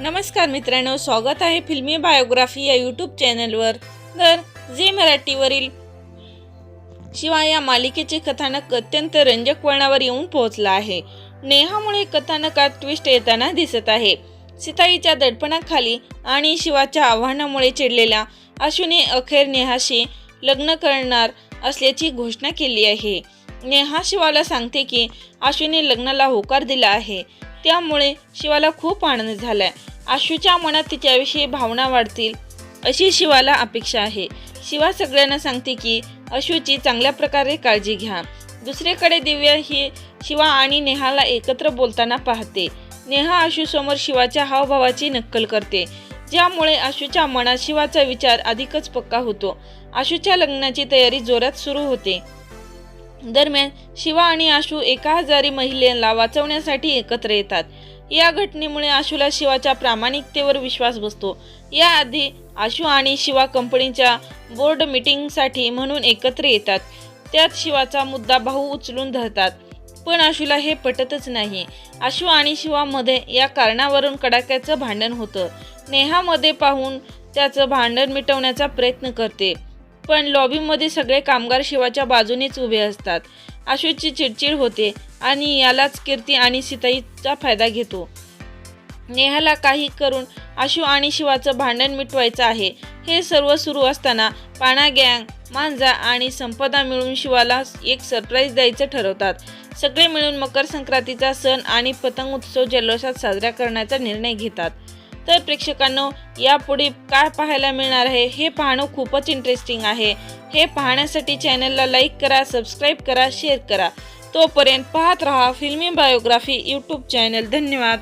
नमस्कार मित्रांनो स्वागत आहे फिल्मी बायोग्राफी या यूट्यूब चॅनलवर. तर झी मराठीवरील शिवाय या मालिकेचे कथानक अत्यंत रंजक वळणावर येऊन पोहोचलं आहे. नेहामुळे कथानकात ट्विस्ट येताना दिसत आहे. सीताईच्या दडपणाखाली आणि शिवाच्या आव्हानामुळे चिडलेल्या अश्विनी अखेर नेहाशी लग्न करणार असल्याची घोषणा केली आहे. नेहा शिवाला सांगते की अश्विनी लग्नाला होकार दिला आहे. त्यामुळे शिवाला खूप आनंद झालाय. आशूच्या मनात तिच्याविषयी भावना वाढतील अशी शिवाला अपेक्षा आहे. शिवा सगळ्यांना सांगते की अशूची चांगल्या प्रकारे काळजी घ्या. दुसरीकडे दिव्या ही शिवा आणि नेहाला एकत्र बोलताना पाहते. नेहा आशूसमोर शिवाच्या हावभावाची नक्कल करते. ज्यामुळे आशूच्या मनात शिवाचा विचार अधिकच पक्का होतो. आशूच्या लग्नाची तयारी जोरात सुरू होते. दरम्यान शिवा आणि आशू एका हजारी महिलेला वाचवण्यासाठी एकत्र येतात. या घटनेमुळे आशूला शिवाच्या प्रामाणिकतेवर विश्वास बसतो. याआधी आशू आणि शिवा कंपनीच्या बोर्ड मीटिंगसाठी म्हणून एकत्र येतात. त्यात शिवाचा मुद्दा भाऊ उचलून धरतात. पण आशूला हे पटतच नाही. आशू आणि शिवामध्ये या कारणावरून कडाक्याचं भांडण होतं. नेहामध्ये पाहून त्याचं भांडण मिटवण्याचा प्रयत्न करते. पण लॉबीमध्ये सगळे कामगार शिवाच्या बाजूनेच उभे असतात. आशूची चिडचिड होते आणि यालाच कीर्ती आणि सीताईचा फायदा घेतो. नेहाला काही करून आशू आणि शिवाचं भांडण मिटवायचं आहे. हे सर्व सुरू असताना पाणा गँग मांजा आणि संपदा मिळून शिवाला एक सरप्राईज द्यायचं ठरवतात. सगळे मिळून मकर संक्रांतीचा सण आणि पतंग उत्सव जल्लोषात साजरा करण्याचा निर्णय घेतात. तर प्रेक्षकांनो यापुढे काय पाहायला मिळणार आहे हे पाहणं खूपच इंटरेस्टिंग आहे. हे पाहण्यासाठी चॅनलला लाईक करा सबस्क्राईब करा शेअर करा. तोपर्यंत पाहत रहा फिल्मी बायोग्राफी यूट्यूब चॅनल धन्यवाद.